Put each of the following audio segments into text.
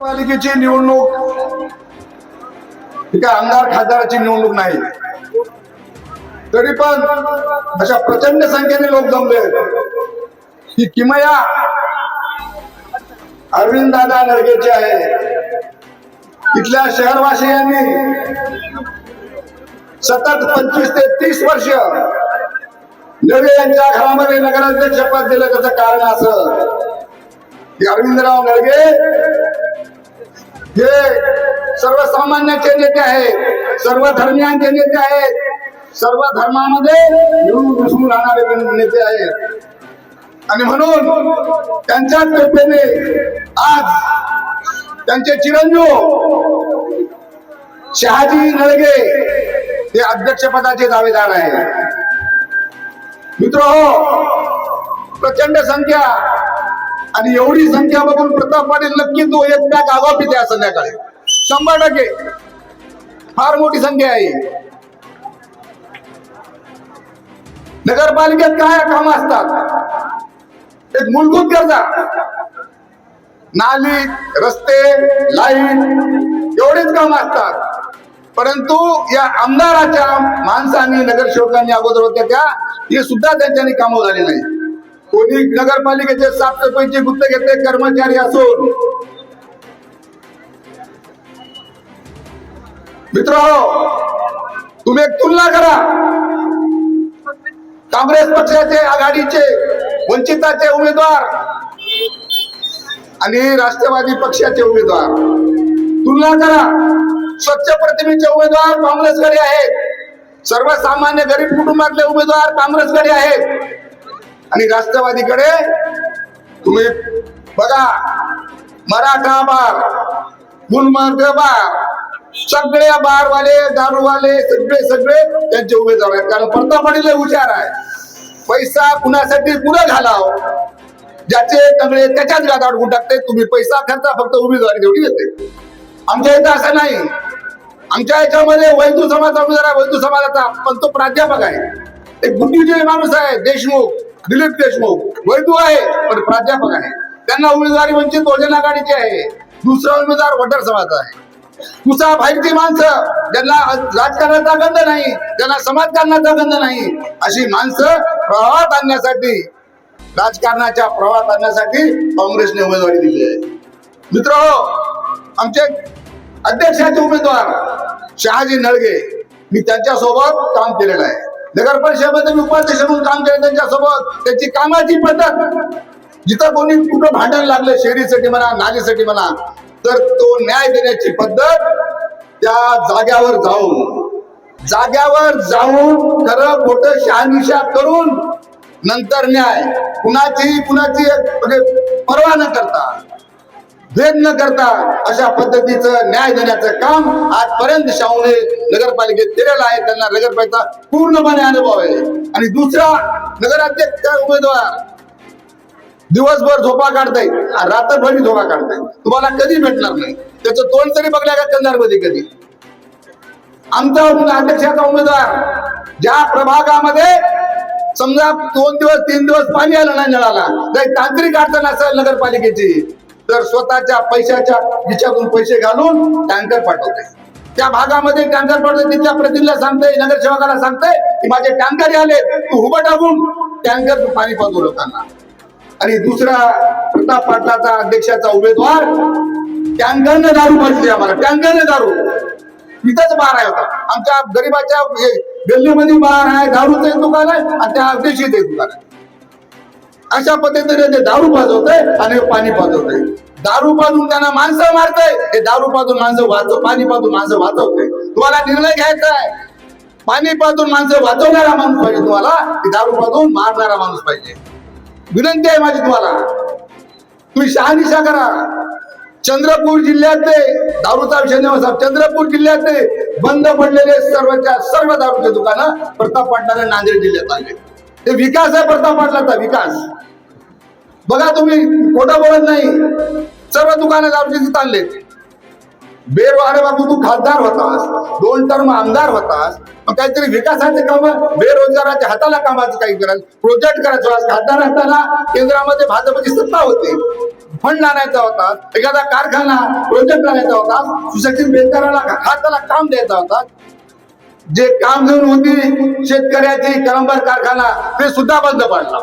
पालिकेची निवडणूक. ही काय आमदार खासदाराची निवडणूक नाही. तरी पण अशा प्रचंड संख्येने लोक जमले ही किमया अरविंद दादा नरगेची आहे. इथल्या शहरवासियांनी सतत पंचवीस ते तीस वर्ष नवे यांच्या घरामध्ये नगराध्यक्ष पद दिलं त्याचं कारण असं. की अरविंदराव नरगे हे सर्वसामान्यांचे नेते आहेत सर्व धर्मियांचे नेते आहेत सर्व धर्मामध्ये मिळून मिसळून राहणारे नेते आहेत. आणि म्हणून त्यांच्याच कृपेने आज त्यांचे चिरंजीव शहाजी नळगे हे अध्यक्षपदाचे दावेदार आहे मित्र हो प्रचंड संख्या आणि एवढी संख्या बघून प्रताप पाटील नक्की तो एक पॅक आगाव पिते आज संध्याकाळी. शंभर टक्के. फार मोठी संख्या आहे नगरपालिकेत काय काम असतात? एक मूलभूत गरजा. नाली रस्ते लाइट एवढेच काम असतात. परंतु या आमदाराच्या माणसांनी नगरसेवकांनी अगोदर होत्या त्या हे सुद्धा त्यांच्यानी कामं झाली नाही. कोणी नगरपालिकेचे साफसफाईचे गुप्त घेतले कर्मचारी असून. मित्र तुम्ही एक तुलना करा. काँग्रेस पक्षाचे आघाडीचे वंचिताचे उमेदवार आणि राष्ट्रवादी पक्षाचे उमेदवार. तुलना करा. स्वच्छ प्रतिमेचे उमेदवार काँग्रेसकडे आहेत. सर्वसामान्य गरीब कुटुंबातले उमेदवार काँग्रेसकडे आहेत. आणि राष्ट्रवादीकडे तुम्ही बघा मराठा बार गुलमर्ग बार सगळे बारवाले दारूवाले सगळे सगळे त्यांचे उमेदवार आहेत. कारण प्रताप पाटील हुशार आहे. पैसा कुणासाठी कुणा घालाव? ज्याचे तंगळे त्याच्याच गात अडकून टाकते. तुम्ही पैसा खर्चा फक्त उमेदवारी तेवढी येते. आमच्या इथं असं नाही. आमच्या याच्यामध्ये वैदू समाजाचा उमेदवार आहे. वैदू समाजाचा पण तो प्राध्यापक आहे. एक बुद्धिजीवी माणूस आहे देशमुख. दिलीप देशमुख. वैदू आहे पण प्राध्यापक आहे. त्यांना उमेदवारी म्हणजे वंचित बहुजन आघाडीची आहे. दुसरा उमेदवार वडर समाजाचा आहे. तुझा बाहेरची माणसं ज्यांना राजकारणाचा गंध नाही ज्यांना समाजकारणाचा गंध नाही अशी माणसं प्रवाहात आणण्यासाठी राजकारणाच्या प्रवाहात आणण्यासाठी काँग्रेसने उमेदवारी दिली आहे. मित्र हो, आमचे अध्यक्षाचे उमेदवार शहाजी नळगे मी त्यांच्यासोबत काम केलेलं आहे. नगर परिषदेमध्ये मी उपाध्यक्ष म्हणून काम केलं त्यांच्यासोबत. त्यांची कामाची पद्धत. जिथं कोणी कुठं भांडण लागलं शहरीसाठी म्हणा नालीसाठी म्हणा तर तो न्याय देण्याची पद्धत त्या जाग्यावर जाऊन जाग्यावर जाऊन खरं खोट शहानिशा करून नंतर न्याय. कुणाची कुणाची म्हणजे पर्वा न करता भेद न करता अशा पद्धतीचं न्याय देण्याचं काम आजपर्यंत शाहूने नगरपालिकेत केलेलं आहे. त्यांना नगरपालिका पूर्णपणे अनुभव आहे. आणि दुसरा नगराध्यक्ष उमेदवार दिवसभर झोपा काढताय रात्रभरी झोपा काढताय तुम्हाला कधी भेटणार नाही. त्याचं तोंड तरी बघल्या का कंधारमध्ये कधी? आमचा अध्यक्षाचा उमेदवार. ज्या प्रभागामध्ये समजा दोन दिवस तीन दिवस पाणी आलं नाही नळाला काही तांत्रिक अडचण असेल नगरपालिकेची तर स्वतःच्या पैशाच्या हिच्यातून पैसे घालून टँकर पाठवते त्या भागामध्ये टँकर पाठवते तिथल्या प्रतिनिधीला सांगते नगरसेवकाला सांगते की माझे टँकर आले तू उभं टाकून टँकर पाणी पाहतो लोकांना. आणि दुसरा प्रताप पाटलाचा अध्यक्षाचा उमेदवार टँकरने दारू पाजली आम्हाला टँकरने दारू. इथंच बार आहे होता आमच्या गरीबाच्या गल्लीमध्ये बार आहे दारूचं दुकान आहे आणि त्या अध्यक्षीचं दुकान आहे. अशा पद्धतीने ते दारू पाजवतंय आणि पाणी पाजवतंय. दारू पाजून त्यांना माणसं मारतंय. हे दारू पाजून माणसं वाचव पाणी पाजून माणसं वाचवतंय. तुम्हाला निर्णय घ्यायचा आहे. पाणी पाजून माणसं वाचवणारा माणूस पाहिजे तुम्हाला. दारू पाजून मारणारा माणूस पाहिजे. विनंती आहे माझी तुम्हाला. तुम्ही शहानिशा करा. चंद्रपूर जिल्ह्यातले दारूचा विषय नाही साहेब. चंद्रपूर जिल्ह्यातले बंद पडलेले सर्वच्या सर्व दारूचे दुकानं प्रताप पाटणारे नांदेड जिल्ह्यात आले. ते विकास आहे प्रताप पाटलाचा विकास. बघा तुम्ही खोटं बोलत नाही. सर्व दुकानं दारूचे तिथं आणले बेरवारे बाबू तू खासदार होतास. दोन टर्म आमदार होतास. मग काहीतरी विकासाचे काम बेरोजगाराच्या हाताला कामाचं काही करायचं प्रोजेक्ट करायचं खासदार असताना केंद्रामध्ये भाजपची सत्ता होती. फंड आणायचा होता. एखादा कारखाना प्रोजेक्ट आणायचा होता. सुशिक्षित बेकाराला हाताला काम द्यायचा होता. जे काम घेऊन होती शेतकऱ्याची कळंबर कारखाना ते सुद्धा बंद पडला.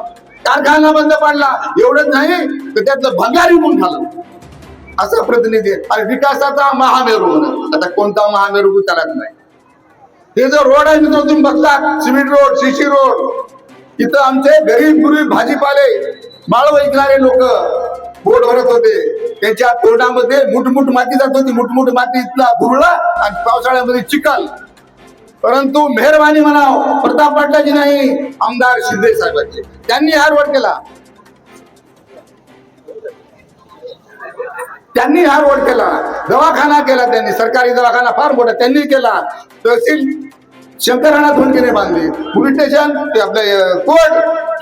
कारखाना बंद पडला. एवढंच नाही तर त्यातलं भंगारी पण झालं असा प्रतिनिधी आणि विकासाचा महामेरू आता कोणता महामेरू चालत नाही. हे जो रोड आहे मित्र तुम्ही बघता. Cement road CC road. इथं आमचे गरीब गुरीब भाजीपाले माळ विकणारे लोक बोट भरत होते. त्यांच्या तोंडामध्ये मुठमुठ माती जात होती. मुठमुठ माती इथला भुरळा आणि पावसाळ्यामध्ये चिखल. परंतु मेहरबानी म्हणाव प्रताप पाटलाची नाही आमदार शिंदे साहेबांची. त्यांनी हा रोड केला. त्यांनी हा रोड केला. दवाखाना केला त्यांनी सरकारी दवाखाना फार मोठा त्यांनी केला. तहसील शंकरराणा धोंडगेने बांधली. पोलीस स्टेशन ते आपलं कोर्ट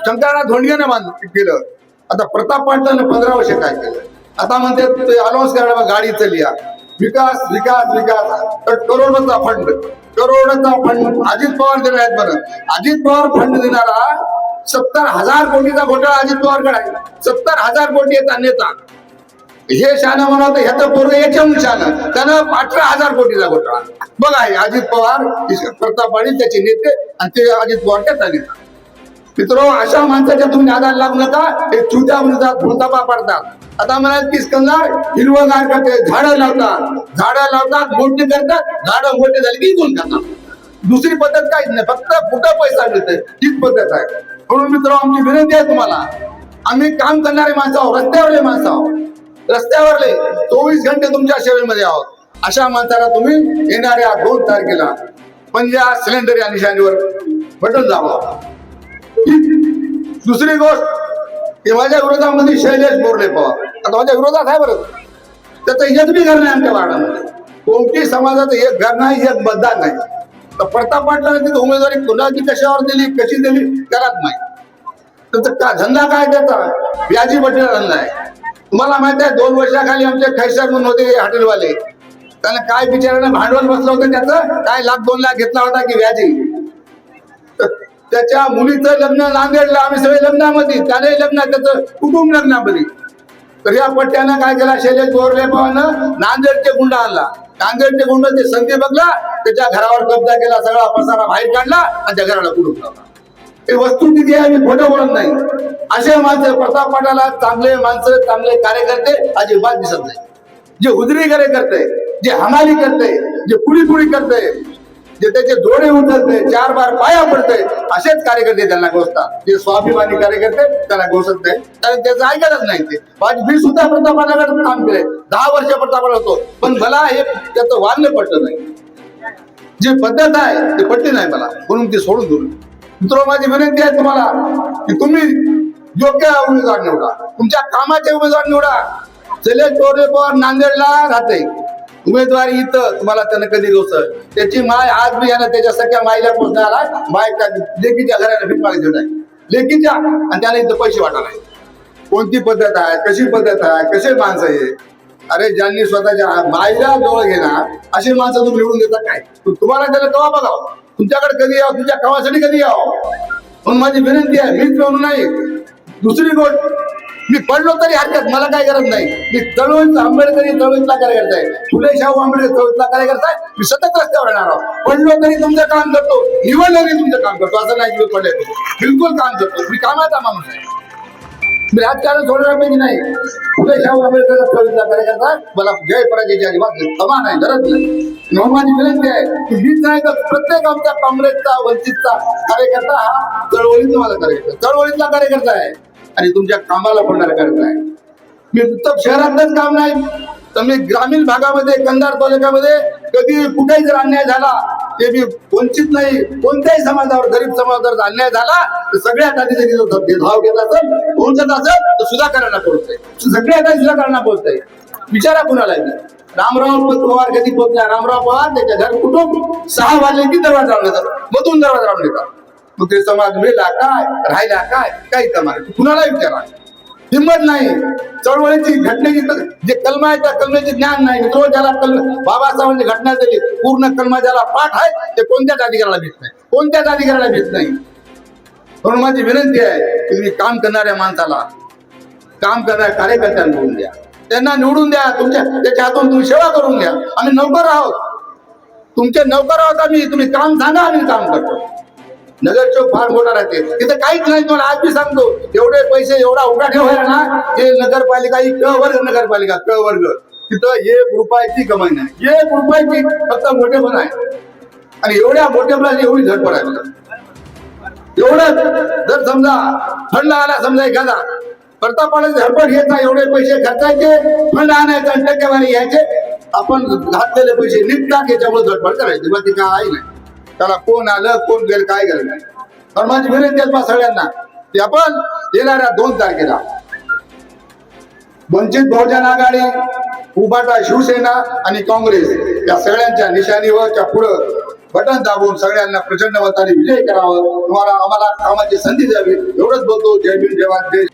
शंकरराणा धोंडगेने बांध केलं. आता प्रताप पाटलानं पंधरा वर्ष काय केलं? आता म्हणते ते अनाऊन्स करायला गाडी चलिया विकास विकास विकास. तर करोडोचा फंड करोडचा फंड अजित पवार देणार आहेत बरं. अजित पवार फंड देणारा सत्तर हजार कोटीचा घोटाळा अजित पवारकडे आहे. सत्तर हजार कोटी येतात नेता हे शान म्हणावं ह्याचं पोरग याच्याहून शान त्यानं अठरा हजार कोटीचा घोटाळा. बघा हे अजित पवार प्रताप पाटील त्याचे नेते आणि ते अजित पवार त्याचा नेता मित्र अशा माणसाच्या तुम्ही आधार लागू नका हे चुत्या मृतात भूतापा पडतात. आता म्हणाल की स्कंदार हिरवगार करते झाडं लावतात. झाडं लावतात मोठी करतात झाडं मोठे झाली की कोण करतात दुसरी पद्धत काहीच नाही फक्त कुठं पैसा मिळते हीच पद्धत आहे. म्हणून मित्र आमची विनंती आहे तुम्हाला आम्ही काम करणारे माणसं आहोत रस्त्यावरले माणसं आहोत. रस्त्यावरले चोवीस घंटे तुमच्या सेवेमध्ये आहोत. अशा माणसाला तुम्ही येणाऱ्या दोन तारखेला पंजा सिलेंडर या निशाणीवर बटन जावं दुसरी गोष्ट हे माझ्या विरोधामध्ये शैलेश बोरले पवार आता माझ्या विरोधात आहे बरं. त्याचं एक बी घर नाही आमच्या वार्डामध्ये. कोणती समाजाचं एक घर नाही एक मतदार नाही. तर प्रताप पाटलाने तिथे उमेदवारी कुणाची कशावर दिली कशी दिली त्यालाच नाही. त्याचा का धंदा काय त्याचा? व्याजी बटेला धंदा आहे. तुम्हाला माहीत आहे दोन वर्षाखाली आमचे खैसर म्हणून होते हॉटेलवाले. त्याला काय बिचाराने भांडवल बसलं होतं त्याचं? काय लाख दोन लाख घेतला होता की व्याजी? त्याच्या मुलीचं लग्न नांदेडला आम्ही सगळे लग्नामध्ये. त्याने लग्न त्याचं कुटुंब लग्नामध्ये. तर या पट्ट्यानं काय केला शैलेश गोरले भावानं नांदेडचे गुंड आणला. नांदेडचे गुंड ते संधी बघला त्याच्या घरावर कब्जा केला सगळा पसारा बाहेर काढला आणि त्या घराला कुलूप लावला. हे वस्तुस्थिती आहे मी खोटं बोलत नाही. असे माणसं प्रताप पाटाला चांगले माणसं चांगले कार्यकर्ते अजिबात दिसत नाही. जे उदरी करे करते जे हमाली करते जे पुडी पुडी करते जे त्याचे डोळे उचलते चार बार पाया पडते असेच कार्यकर्ते त्यांना घोषतात. जे स्वाभिमानी कार्यकर्ते त्यांना घोषत नाही कारण त्याचं ऐकायलाच नाही ते. वाजपेयी सुद्धा प्रतापाकडे काम केलंय. दहा वर्ष प्रतापाला होतो. पण मला हे त्याचं वागणं पटलं नाही. जी पद्धत आहे ते पटली नाही मला. म्हणून ती सोडून दिली. मित्र माझी विनंती आहे तुम्हाला की तुम्ही योग्य उमेदवार निवडा. तुमच्या कामाचे उमेदवार निवडा. शैलेश चोरे पवार नांदेडला राहते. उमेदवारी इथं तुम्हाला त्यानं कधी गोसळ त्याची माय आज मी यानं त्याच्या सगळ्या माईला पोचणार माय त्या लेकीच्या घराला भीक मागे घेऊन आहे लेकीच्या आणि त्याला इथं पैसे वाटायला नाही. कोणती पद्धत आहे? कशी पद्धत आहे? कसे माणसं आहे अरे ज्यांनी स्वतःच्या माईला जवळ घेणार अशी माणसं तुम्ही निवडून देता काय? तुम्हाला त्याला केव्हा बघावं? तुमच्याकडे कधी यावं? तुमच्या कवासाठी कधी यावं? म्हणून माझी विनंती आहे मीच म्हणून नाही. दुसरी गोष्ट मी पडलो तरी हरकत मला काय गरज नाही. मी तळून आंबेडकरी तळूतला काय करताय फुले शाहू आंबेडकर तळूतला काय करताय मी सतत रस्त्यावर येणार आहोत पडलो तरी तुमचं काम करतो. निवडलं तरी तुमचं काम करतो. असं नाही मी पडले बिलकुल काम करतो. मी कामाचा माणूस आहे. मी राजकारण सोडण्यापैकी नाही. फुले शाहू आंबेडकर तळूतला काय करताय मला जय पराजयची अजिबात क्षमा नाही गरज नाही. म्हणून विनंती आहे की मीच नाही तर प्रत्येक आमचा काँग्रेसचा वंचितचा कार्यकर्ता हा चळवळीत माझा कार्यकर्ता चळवळीतला कार्यकर्ता आहे. आणि तुमच्या कामाला होणार कार्यकर्ता आहे. मी फक्त शहरातच काम नाही. तर मी ग्रामीण भागामध्ये कंधार तालुक्यामध्ये कधी कुठेही जर अन्याय झाला ते मी वंचित नाही कोणत्याही समाजावर गरीब समाजावर अन्याय झाला तर सगळ्यात आधी जरी भाव भेदभाव घेत असेल पोहोचत असेल तर सुधाकरांना पोहोचते सगळ्यात आधी सुधाकरांना पोहोचते विचारा कुणाला रामराव पवार कधी पोहोचल्या रामराव पवार त्याच्या घर कुटुंब सहा वाजले की दरवाजा लावून येतात मधून दरवाजा लावून येतात मग ते समाज मेला काय राहिला काय काही समाज. कुणाला विचारा. हिंमत नाही. चळवळीची घटनेची जे कलमा आहे त्या कलमेचे ज्ञान नाही. मित्र ज्याला कल बाबासाहेबांनी घटना दिली पूर्ण कलमा ज्याला पाठ आहे ते कोणत्याच अधिकाराला भेट नाही. कोणत्याच अधिकाराला भेट नाही. म्हणून माझी विनंती आहे की तुम्ही काम करणाऱ्या माणसाला काम करणाऱ्या कार्यकर्त्यांना निवडून द्या. त्यांना निवडून द्या. तुमच्या त्याच्या हातून तुम्ही सेवा करून घ्या. आम्ही नोकर आहोत. तुमचे नोकर आहोत आम्ही. तुम्ही काम सांगा आम्ही काम करतो. नगर चौक फार मोठा राहते. तिथं काहीच नाही तुम्हाला आज मी सांगतो. एवढे पैसे एवढा उठा ठेवायला ना ते नगरपालिका ही क वर्ग नगरपालिका क वर्ग तिथं एक रुपयाची कमाई नाही. एक रुपयाची फक्त मोठेपण आहे. आणि एवढ्या मोठेपणाची एवढी झटपट आहे. बघा. एवढं जर समजा फंड आला समजा एखादा प्रतापाला झडपट घेत नाही एवढे पैसे खर्चायचे फंड आणायचा टक्केवारी घ्यायचे आपण घातलेले पैसे निघतात याच्यामुळे झडपड करायची. बाकी काय आहे नाही. त्याला कोण आलं कोण गेलं काय गेलं तर माझी विनंती आहे सगळ्यांना की आपण येणाऱ्या दोन तारखेला वंचित बहुजन आघाडी उभाटा शिवसेना आणि काँग्रेस या सगळ्यांच्या निशाणीवरच्या पुढं बटन दाबून सगळ्यांना प्रचंड मताने विजय करावा. तुम्हाला आम्हाला कामाची संधी द्यावी. एवढंच बोलतो. जय भीम जय जय